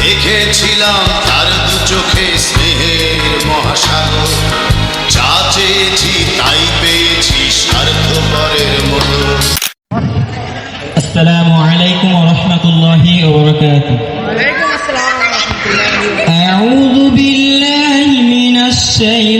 দেখেছিলাম তার দু চোখে স্নেহের মহাসাগর যা চেয়েছি তাই পেয়েছি স্বার্থপরের মতো السلام عليكم ورحمة الله وبركاته وعليكم السلام ورحمة الله أعوذ بالله من الشيطان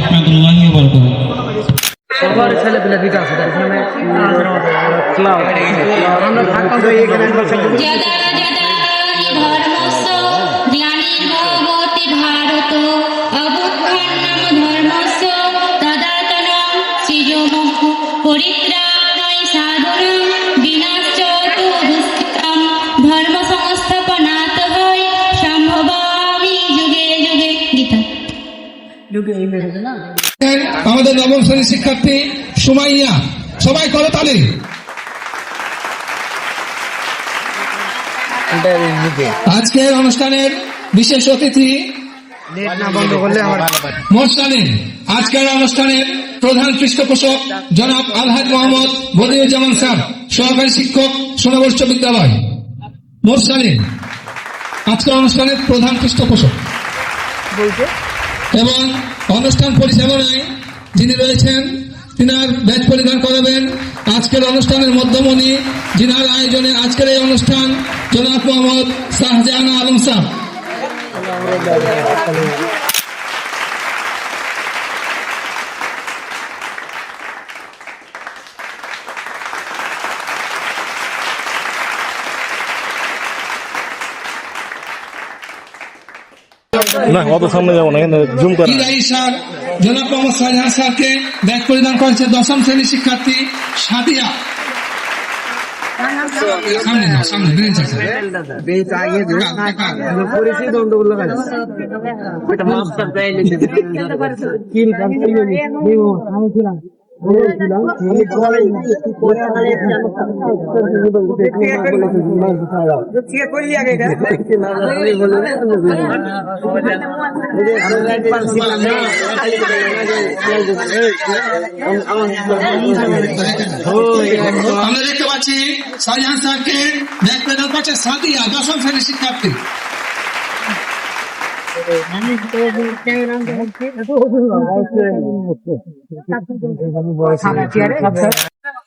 রহমতুল্লাহি ওয়া বারাকাতুহু সবার ছেলে পেলে বিকাশ আছে মানে, এখানে আমরা ভাগ এখানে আমাদের নবম শ্রেণির শিক্ষার্থী সুমাইয়া সবাই করো তালে। আজকের অনুষ্ঠানের বিশেষ অতিথি আজকের অনুষ্ঠানের প্রধান পৃষ্ঠপোষক জনাব আলহাজ মোহাম্মদ বদিউজ্জামান স্যার সহকারী শিক্ষক সোনাবর্ষ বিদ্যালয়। মোরসালিন আজকের অনুষ্ঠানের প্রধান পৃষ্ঠপোষক। এবং অনুষ্ঠান পরিচালনায় যিনি রয়েছেন, তিনার ব্যাচ পরিধান করাবেন। আজকের অনুষ্ঠানের মধ্যমণি যিনার আয়োজনে আজকের এই অনুষ্ঠান, জনাব মোহাম্মদ শাহজাহান আলম সাহ। না অত সামনে যাব না এখানে জুম করে। স্যার জনাব মোহাম্মদ শাহজাহান স্যারকে ব্যাগ পরিধান করেছে দশম শ্রেণির শিক্ষার্থী সাদিয়া। সামনে বেঞ্চ আছে। আগে কাজ কিল কাম আমি ছিলাম। আমরা দেখতে পাচ্ছি শাহজাহান সাদিয়া দশম শ্রেণির শিক্ষার্থী।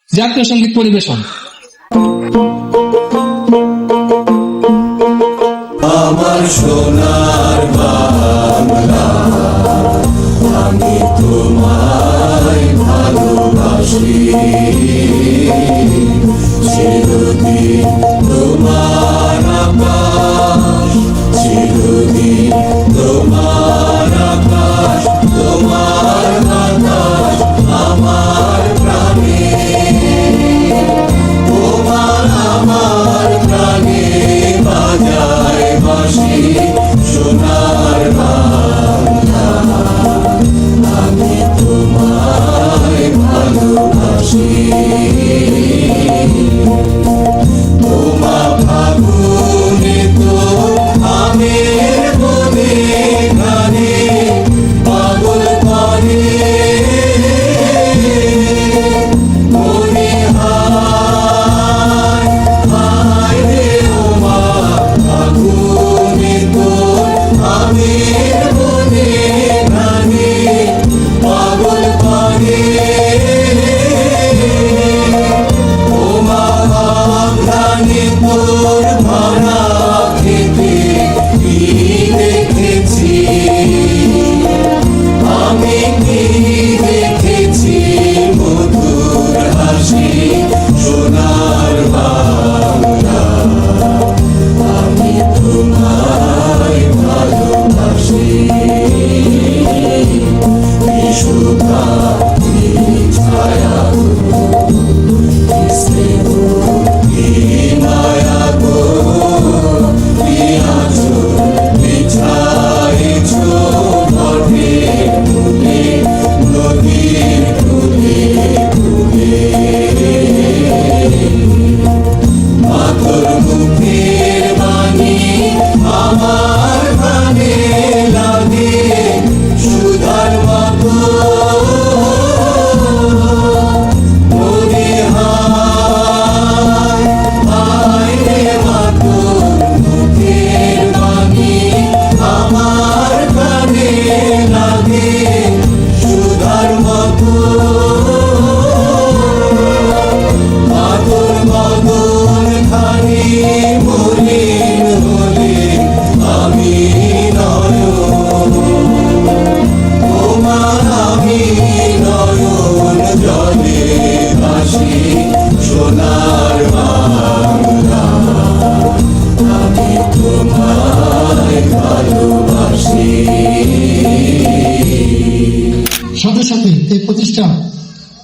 জাতীয় সংগীত পরিবেশন। আমার সোনার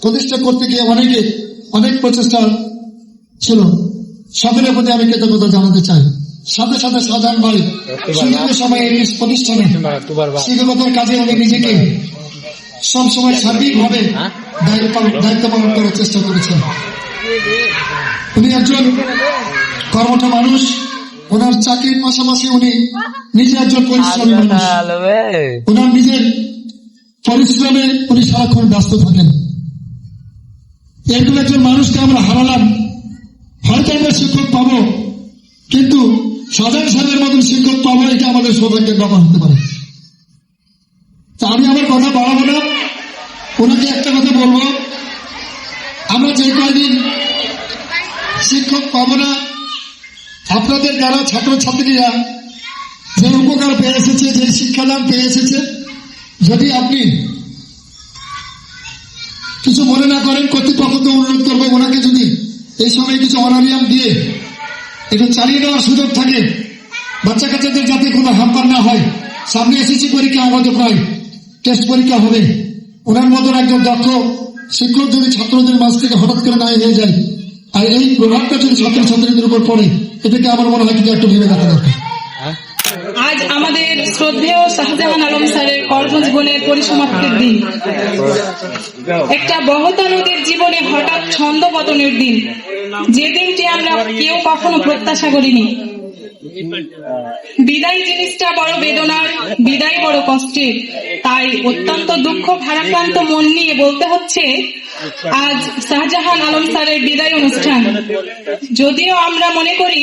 প্রতিষ্ঠা করতে গিয়ে অনেকে অনেক প্রচেষ্টা ছিল। সকলের প্রতি আমি কৃতজ্ঞতা জানাতে চাই। সাথে সাথে সাধারণ ভাই সময় এই প্রতিষ্ঠানে শিক্ষকতার কাজে আমি নিজেকে সবসময় সার্বিকভাবে দায়িত্ব পালন দায়িত্ব পালন করার চেষ্টা করেছেন উনি একজন কর্মঠ মানুষ ওনার চাকরির পাশাপাশি উনি নিজে একজন পরিশ্রমী মানুষ। ওনার নিজের পরিশ্রমে উনি সারাক্ষণ ব্যস্ত থাকেন। এরকম একজন মানুষকে আমরা হারালাম। হয়তো আমরা শিক্ষক পাবো, কিন্তু সাজান সাহেবের মতন শিক্ষক পাবো, এটা আমাদের সৌভাগ্যের ব্যাপার হতে পারে। তা আমি আমার কথা বাড়াবো না। ওনাকে একটা কথা বলব। আমরা যে কয়দিন শিক্ষক পাবো না, আপনাদের যারা ছাত্রছাত্রীরা যে উপকার পেয়ে এসেছে, যে শিক্ষাদান পেয়ে এসেছে, যদি আপনি কিছু মনে না করেন, কর্তৃপক্ষকে অনুরোধ করবে ওনাকে যদি এই সময় কিছু অনারিয়াম দিয়ে এটা চালিয়ে নেওয়ার সুযোগ থাকে বাচ্চা কাচ্চাদের যাতে কোনো হাম্পার না হয়। সামনে এসেছি পরীক্ষা আমাদের প্রায়, টেস্ট পরীক্ষা হবে। ওনার মতন একজন দক্ষ শিক্ষক যদি ছাত্রদের মাঝ থেকে হঠাৎ করে নাই হয়ে যায়, আর এই প্রভাবটা যদি ছাত্রছাত্রীদের উপর পড়ে, এটাকে আমার মনে হয় কিন্তু একটু ভেবে দেখা দরকার। আজ আমাদের শ্রদ্ধেয় শাহজাহান আলম স্যারের কর্মজীবনের পরিসমাপ্তির দিন। একটা বহতা নদীর জীবনে হঠাৎ ছন্দ পতনের দিন। যে দিনটি আমরা কেউ কখনো প্রত্যাশা করিনি। বিদায় জিনিসটা বড় বেদনার বিদায় বড় কষ্টের। তাই অত্যন্ত দুঃখ ভারাক্রান্ত মন নিয়ে বলতে হচ্ছে আজ শাহজাহান আলম স্যারের বিদায় অনুষ্ঠান। যদিও আমরা মনে করি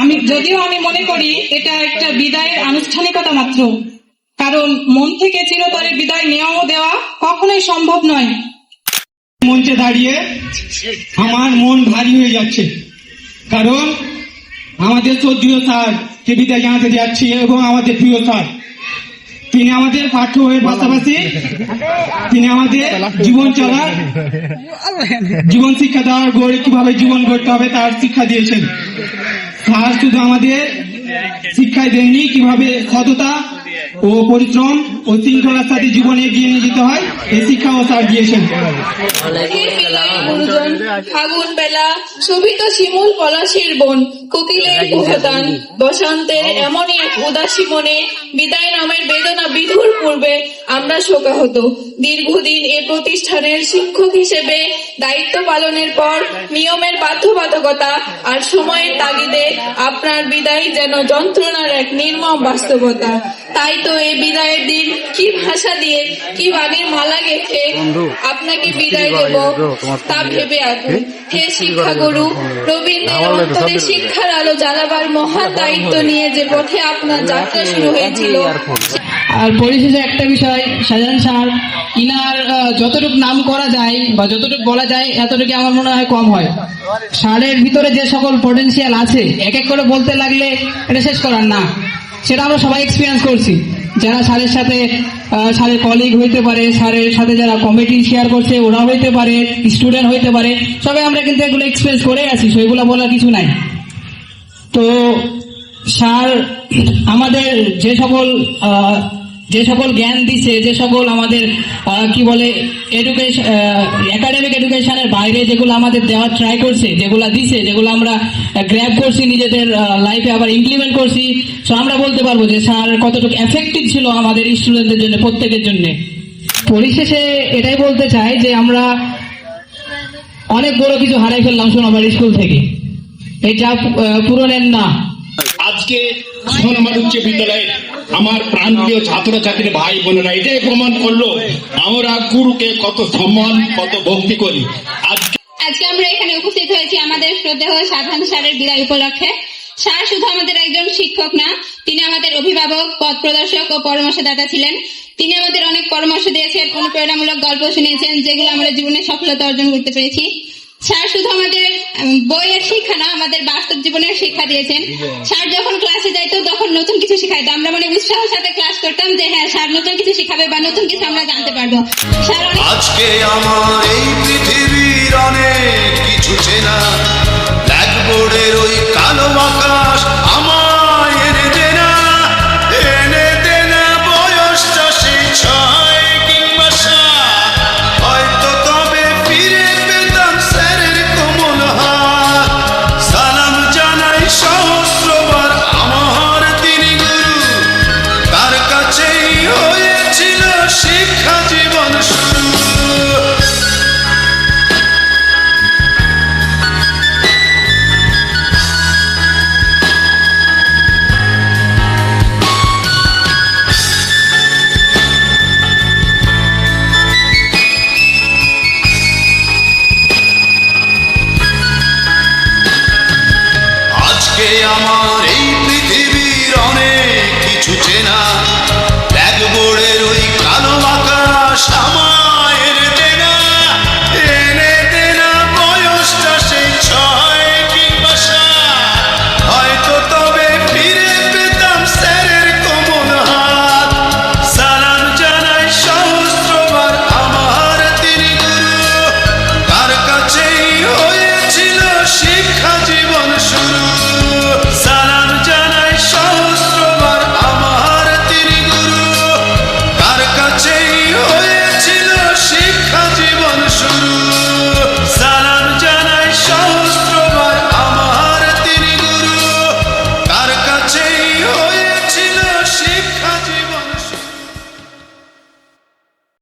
আমি যদিও আমি মনে করি এটা একটা বিদায়ের আনুষ্ঠানিকতা মাত্র কারণ মন থেকে চিরতরে বিদায় নেওয়া দেওয়া কখনোই সম্ভব নয়। মঞ্চে দাঁড়িয়ে আমার মন ভারী হয়ে যাচ্ছে কারণ আমাদের চৌধুরী স্যার কে বিদায় জানাতে যাচ্ছি এবং আমাদের প্রিয় স্যার। তিনি আমাদের পাঠ্য বইয়ের পাশাপাশি তিনি আমাদের জীবন চলার জীবন শিক্ষা দেওয়ার গড়ে কীভাবে জীবন গড়তে হবে তার শিক্ষা দিয়েছেন। স্যার শুধু আমাদের শিক্ষায় দেননি, কীভাবে সততা ও পরিশ্রম ও শৃঙ্খলার সাথে জীবনে এগিয়ে নিয়ে যেতে হয় এই ও স্যার দিয়েছেন। ফাগুন বেলা, শোভিত শিমুল পলাশের বন, কোকিলের কুহতান বসন্তের এমনই এক উদাসী মনে, বিদায় নামের বেদনা বিধুর পূর্বে আমরা শোকাহত। দীর্ঘদিন এ প্রতিষ্ঠানের শিক্ষক হিসেবে দায়িত্ব পালনের পর নিয়মের বাধ্যবাধকতা আর সময়ের তাগিদে আপনার বিদায় যেন যন্ত্রণার এক নির্মম বাস্তবতা। তাই তো এই বিদায়ের দিন কি ভাষা দিয়ে কি বাণীর মালা গেথে আপনাকে বিদায় দেব তা ভেবে আগুন হে শিক্ষাগুরু রবীন্দ্রের অন্তরে শিক্ষার আলো জ্বালাবার মহান দায়িত্ব নিয়ে যে পথে আপনার যাত্রা শুরু হয়েছিল। আর পরিশেষে একটা বিষয় শাহজাহান স্যার ইনার যতটুকু নাম করা যায় বা যতটুকু বলা যায় এতটুকু আমার মনে হয় কম হয়। স্যারের ভিতরে যে সকল পটেনশিয়াল আছে এক এক করে বলতে লাগলে এটা শেষ করার না। সেটা আমরা সবাই এক্সপিরিয়েন্স করছি। যারা স্যারের সাথে আহ, স্যারের কলিগ হইতে পারে স্যারের সাথে যারা কমিটি শেয়ার করছে ওরা হইতে পারে স্টুডেন্ট হইতে পারে সবাই আমরা কিন্তু এগুলো এক্সপিরিয়েন্স করে আছি সেগুলো বলার কিছু নাই। তো স্যার আমাদের যে সকল যে সকল জ্ঞান দিছে, যে সকল আমাদের কি বলে এডুকেশন একাডেমিক এডুকেশনের বাইরে যেগুলো আমাদের দেওয়ার ট্রাই করছে, যেগুলো দিছে, যেগুলো আমরা গ্র্যাব করছি, নিজেদের লাইফে আবার ইমপ্লিমেন্ট করছি। তো আমরা বলতে পারব যে স্যার কতটুকু এফেক্টিভ ছিল আমাদের স্টুডেন্টদের জন্য, প্রত্যেকের জন্য। পরিশেষে এটাই বলতে চাই যে আমরা অনেক বড় কিছু হারাই ফেললাম সোনাবাড়ি স্কুল থেকে। এটা পূরণের না। আজকে সোনামার উচ্চ বিদ্যালয়ের আমার প্রান্তীয় ছাত্রছাত্রী ভাই বোনেরা এটাই প্রমাণ করল, আমরা গুরুকে কত সম্মান, কত ভক্তি করি। আজকে আজকে আমরা এখানে উপস্থিত হয়েছি আমাদের শ্রদ্ধেয় সাধারণ স্যারের বিদায় উপলক্ষে। স্যার শুধু আমাদের একজন শিক্ষক না, তিনি আমাদের অভিভাবক, পথ প্রদর্শক ও পরামর্শদাতা ছিলেন। তিনি আমাদের অনেক পরামর্শ দিয়েছেন, অনুপ্রেরণামূলক গল্প শুনিয়েছেন, যেগুলো আমরা জীবনে সফলতা অর্জন করতে পেরেছি। স্যার শুধু আমাদের বইয়ের শিক্ষা না আমাদের বাস্তব জীবনের শিক্ষা দিয়েছেন। স্যার যখন ক্লাসে যাইতো তখন নতুন কিছু শিখাইতো। আমরা মানে উৎসাহের সাথে ক্লাস করতাম যে হ্যাঁ স্যার নতুন কিছু শিখাবে বা নতুন কিছু আমরা জানতে পারব। স্যার আজকে আমার এই পৃথিবীর অনেক কিছু চেনা। ব্ল্যাকবোর্ডের ওই কালো আকাশ